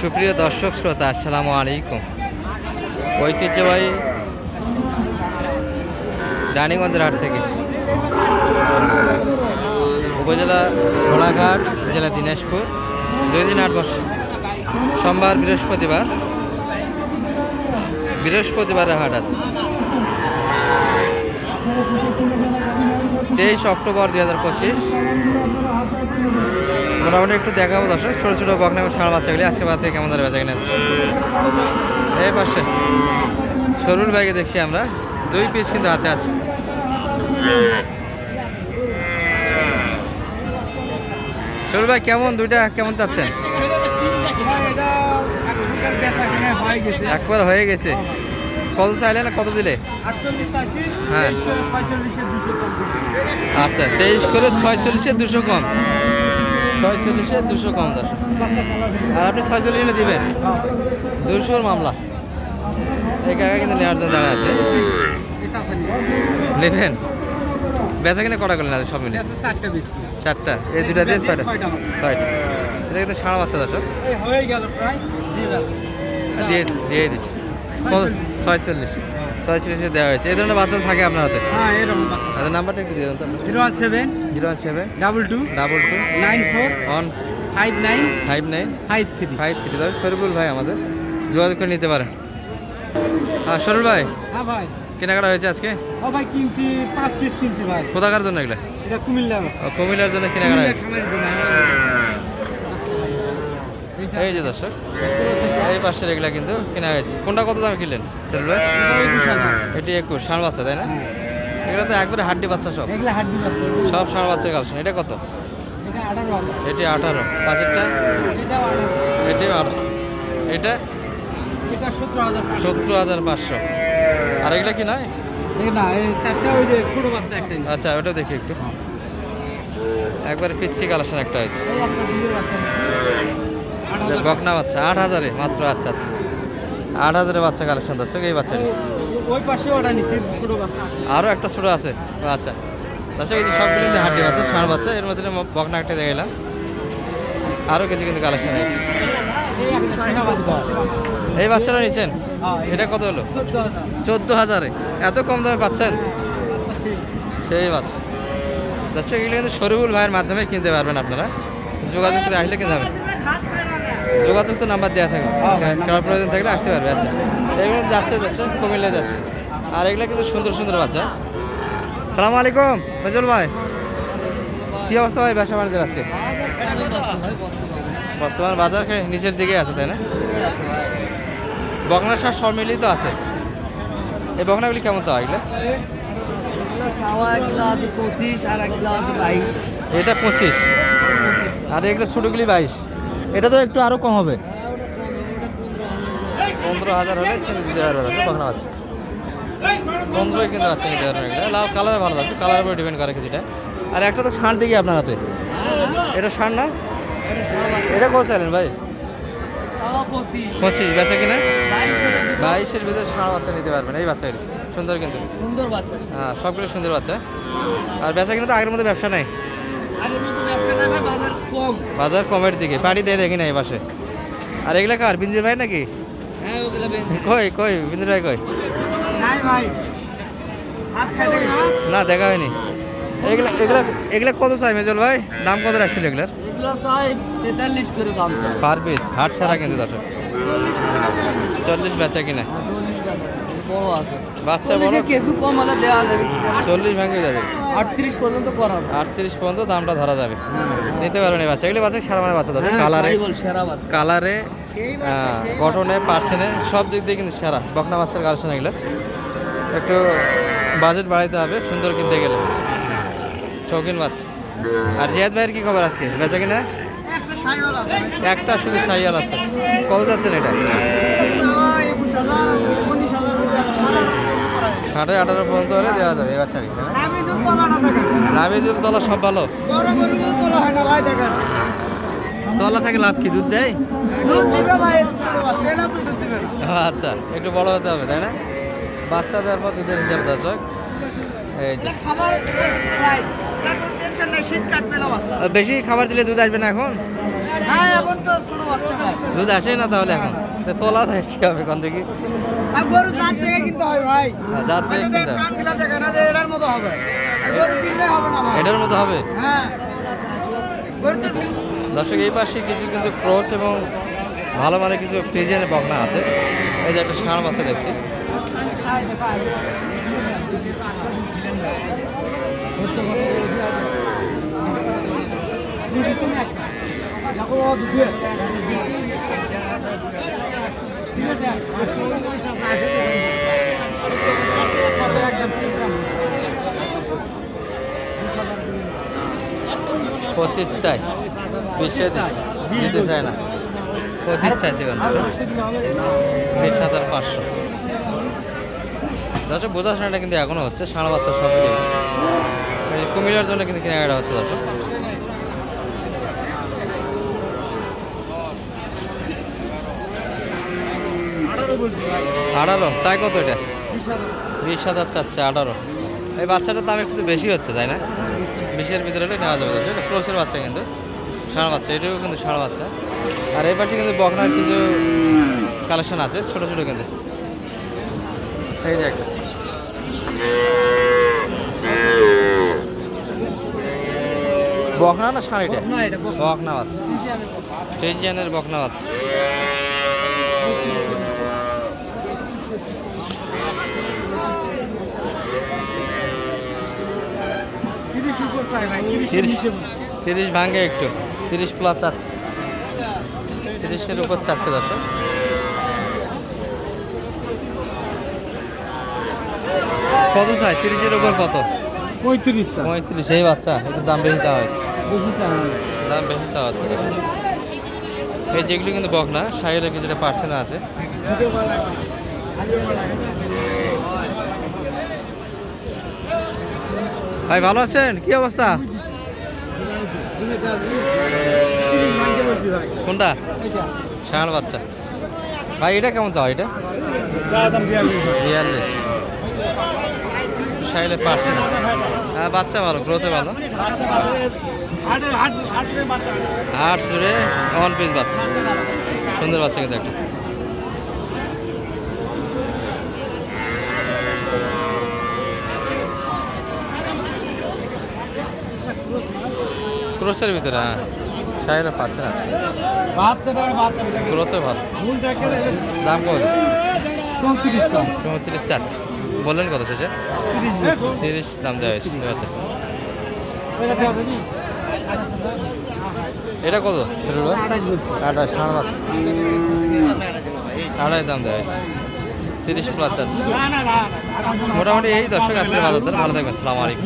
সুপ্রিয় দর্শক শ্রোতা, আসসালামু আলাইকুম। ঐতিহ্যবাহী রানীগঞ্জের হাট থেকে উপজেলা ঘোড়াঘাট জেলা দিনাজপুর। দুই দিন আট বর্ষ সোমবার, বৃহস্পতিবার। বৃহস্পতিবারের হাট আছে তেইশ অক্টোবর দুই হাজার পঁচিশ। মোটামুটি একটু দেখাবো দর্শক ছোটো ছোটো বকনা এবং ষাঁড় বাচ্চাগুলি। আজকে বাদ থেকে কেমন ধরে বেচা কিনে এই পাশে সরুল বাইকে দেখছি আমরা। দুই পিস কিন্তু হাতে আছে। সরুল ভাই কেমন? দুইটা কেমন চাচ্ছেন? একবার হয়ে গেছে। কত চাইলে না কত দিলে? হ্যাঁ। আচ্ছা তেইশ করে ছয়চল্লিশে দুশো কম। ছয়চল্লিশে দুশো কম দশ আর আপনি ছয়চল্লিশে দিবেন? দুশোর মামলা। এই কাকা কিন্তু নেওয়ার জন্য দাঁড়া আছে। নেবেন? বেচা কিনে কটা করলেন সব মিলে? চারটা এই দুটা দিয়ে ছয়টা? ছয়টা এটা কিন্তু সাড়ে বাচ্চা দশ দিয়ে দিয়ে দিচ্ছি। ছয়চল্লিশ। ছয়চল্লিশে দেওয়া হয়েছে। এই ধরনের বাচ্চা থাকে আপনার হাতে? তাদের নাম্বারটা একটু দিয়ে দেন zero one seven zero one seven double two double two nine four one five nine five nine five three. Five three. তাহলে শরীফুল ভাই আমাদের যোগাযোগ করে নিতে পারেন। হ্যাঁ শরীফ ভাই হ্যাঁ ভাই। কেনাকাটা হয়েছে আজকে? ও ভাই কিনছি পাঁচ পিস কিনছি ভাই। কোথাকার জন্য এগুলো? এটা কুমিল্লা। ও, কুমিল্লার জন্য কেনাকাটা হয়েছে। এই যে দর্শক। এই পাশের এগুলা কিন্তু কেনা হয়েছে। কোনটা কত দামে কিনলেন। এটি একুশ ষাঁড় বাচ্চা তাই না? হ্যাঁ। এগুলো তো একবারে হাড্ডি বাচ্চা সব। হাড্ডি সব ষাঁড় বাচ্চার কালেকশন। এটা কত? এটা আঠারো হাজার। এটি আঠারো। এটি? সত্তর হাজার পাঁচশো। আর এগুলা কি নয়? এই না এই চারটা ওই যে ছোট বাচ্চা একটা নিচ্ছে। আচ্ছা ওটা দেখি একটু। একবার পিচ্ছি কালেকশন একটা হয়েছে। বকনা বাচ্চা আট হাজারে মাত্র আচ্ছা আচ্ছা। আট হাজারে বাচ্চা কালেকশন দর্শক এই বাচ্চাটি। ও- ওই পাশে ওটা ছোট বাচ্চা আছে। আরও একটা ছোটো আছে আচ্ছা। দর্শক এই যে সবগুলো কিন্তু হাড্ডি বাচ্চা ষাঁড় বাচ্চা এর মধ্যে বকনা একটা দেখাইলাম। আরও কিছু কিন্তু কালেকশন হয়েছে এই বাচ্চা বাচ্চাটা নিচ্ছেন এটা কত হলো? চোদ্দ হাজারে। এত কম দামে পাচ্ছেন? সেই বাচ্চা। দর্শক এগুলো কিন্তু শরীফুল ভাইয়ের মাধ্যমে কিনতে পারবেন আপনারা। যোগাযোগ করে আসলে কিনতে হবে। যোগাযোগ তো নাম্বার দেওয়া থাকবে। হ্যাঁ, কারোর প্রয়োজন থাকলে আসতে পারবে আচ্ছা। এগুলো যাচ্ছে যাচ্ছে কুমিল্লা যাচ্ছে। আর এগুলো কিন্তু সুন্দর সুন্দর বাচ্চা। সালাম আলাইকুম ফজল ভাই। কি অবস্থা ভাই ব্যবসা বাণিজ্যের আজকে? বর্তমান বাজার নিচের দিকে আছে তাই না? বকনা সার সব মিলিয়ে তো আছে। এই বকনাগুলি কেমন চাওয়া এগুলো? এটা পঁচিশ। আর এগুলো ছোটোগুলি বাইশ। এটা তো একটু আরও কম হবে। পনেরো হাজার হলে কিনে দিতে পারবে না কখনো আছে। পনেরোই কিন্তু আছে নিতে পারবেন এগুলো লাভ কালার ভালো কালার উপরে ডিপেন্ড করে কিছুটা। আর একটা তো ষাঁড় দেখি আপনার হাতে। এটা ষাঁড় না? এটা কত চাইলেন ভাই? পঁচিশ বেচা কিনা? বাইশ বাইশের ভিতরে ষাঁড় বাচ্চা নিতে পারবেন এই বাচ্চাগুলি সুন্দর কিন্তু। সুন্দর বাচ্চা হ্যাঁ সবগুলো সুন্দর বাচ্চা। আর বেচা কিনা তো আগের মধ্যে ব্যবসা নাই? আগের মতো ব্যবসা না ভাই, বাজার কম। বাজার কমের দিকে। পাড়ি দিয়ে দেখি না এই পাশে। আর এগুলা কার? বিঞ্জির ভাই নাকি? হ্যাঁ ওগুলো কই কই? বিঞ্জির ভাই কই? নাই ভাই। না দেখা হয়নি। এগুলা এগুলা এগুলা কত চাই মেজল ভাই? দাম কত রাখছিল এগুলার? এগুলো চাই তেতাল্লিশ করে দাম চাই। Per piece. হাট ছাড়া কিন্তু দর্শক। চল্লিশ বেচা কিনা। টাকা বড় আছে। বাচ্চা বড়? চল্লিশে কিছু কম হলে দেওয়া যাবে চল্লিশ ভাঙে যাবে। আটত্রিশ পর্যন্ত করাবো আটত্রিশ পর্যন্ত দামটা ধরা যাবে। নিতে পারবেন এই বাচ্চা? এগুলি বাচ্চা সারা মানে বাচ্চা হ্যাঁ কালারে বল সেরা বাচ্চা। কালারে গঠনে পার্সেনে সব দিক দিয়ে কিন্তু সেরা। বকনা বাচ্চার কালেকশন এগুলো। একটু বাজেট বাড়াইতে হবে সুন্দর কিনতে গেলে। শৌখিন বাচ্চা। আর জিয়াদ ভাইয়ের কি খবর আজকে? বেচা কিনা? একটা সাইওয়াল আছে। একটা শুধু সাইয়াল আছে। কত যাচ্ছেন এটা? সাড়ে আঠারো পর্যন্ত হলে দেওয়া যাবে এই বাচ্চাটি তাই না? আমি যদি তলাটা দেখেন। নামিজুল তলা সব ভালো। তোলা থেকে লাভ কি? দুধ দেয়? আচ্ছা একটু বড় হতে হবে তাই না? বাচ্চা দেওয়ার পর দুধের হিসাব দর্শক। বেশি খাবার দিলে দুধ আসবে না এখন? হ্যাঁ এখন তো দুধ আসেই না তাহলে এখন? তোলা দেখ কি হবে কোন দেখি। গরু জাত থেকে কিনতে হয় ভাই। জাত থেকে মানে কিনতে গিলা দেখে না যে এটার মতো হবে। গরু কিনলে হবে না ভাই। এটার মতো হবে? হ্যাঁ। গরু তো দর্শক এই পাশে কিছু কিন্তু ক্রোচ এবং ভালো মানে কিছু ফ্রিজিয়ানের বকনা আছে। এই যে একটা ষাঁড় বাচ্চা দেখছি। পঁচিশ চাই। বিশে দিতে। চায় না। পঁচিশ চাইছে কেন বিশ হাজার পাঁচশো। দর্শক বোঝাশোনাটা কিন্তু এখনও হচ্ছে ষাঁড় বাচ্চা সব কুমিল্লার জন্য কিন্তু কেনাকাটা হচ্ছে, দর্শক। আঠারো চাই কত এটা? বিশ হাজার। চাচ্ছে আঠারো। এই বাচ্চাটার দাম একটু বেশি হচ্ছে তাই না? বিশের ভিতরে নেওয়া যাবে এটা ক্রোসের বাচ্চা কিন্তু ষাঁড় বাচ্চা এটাও কিন্তু ষাঁড় বাচ্চা। আর এই পাশে কিন্তু বকনার কিছু কালেকশন আছে ছোট ছোট কিন্তু। এই যে একটা। বকনা না ষাঁড়িটা এটা? বকনা। বাচ্চা। ফ্রিজিয়ানের বকনা বাচ্চা। তিরিশ ভাঙে একটু তিরিশ প্লাস চাচ্ছে তিরিশের উপর চাচ্ছে দর্শক কত চাই? তিরিশের উপর কত? পঁয়ত্রিশ পঁয়ত্রিশ এই বাচ্চা একটু দাম বেশি চাওয়া হচ্ছে। বেশি দাম বেশি চাওয়া হচ্ছে এই যেগুলো কিন্তু বক না সাইডে কিছুটা পার্সেন্ট আছে। ভাই, ভালো আছেন? কি অবস্থা? কোনটা? ষাঁড় বাচ্চা। ভাই, এটা কেমন চাও এটা? বিয়াল্লিশ। পার্সেন্ট হ্যাঁ বাচ্চা ভালো গ্রোথে ভালো। হাট জুড়ে ওয়ান পিস বাচ্চা। সুন্দর বাচ্চা কিন্তু একটা। ক্রোসের ভিতরে হ্যাঁ সাইডে পার্সেন্ট আছে গ্রোথে ভালো দাম কত চৌত্রিশ চৌত্রিশ চাচ্ছে বললেন কত শেষে তিরিশ দাম দেওয়া হয়েছে আচ্ছা এটা এটা কত আঠাশ সাড়ে পাঁচ আড়াই দাম দেওয়া হয়েছে তিরিশ প্লাস না না না মোটামুটি এই দর্শক আজকে ভালো ভালো থাকবেন সালাম আলাইকুম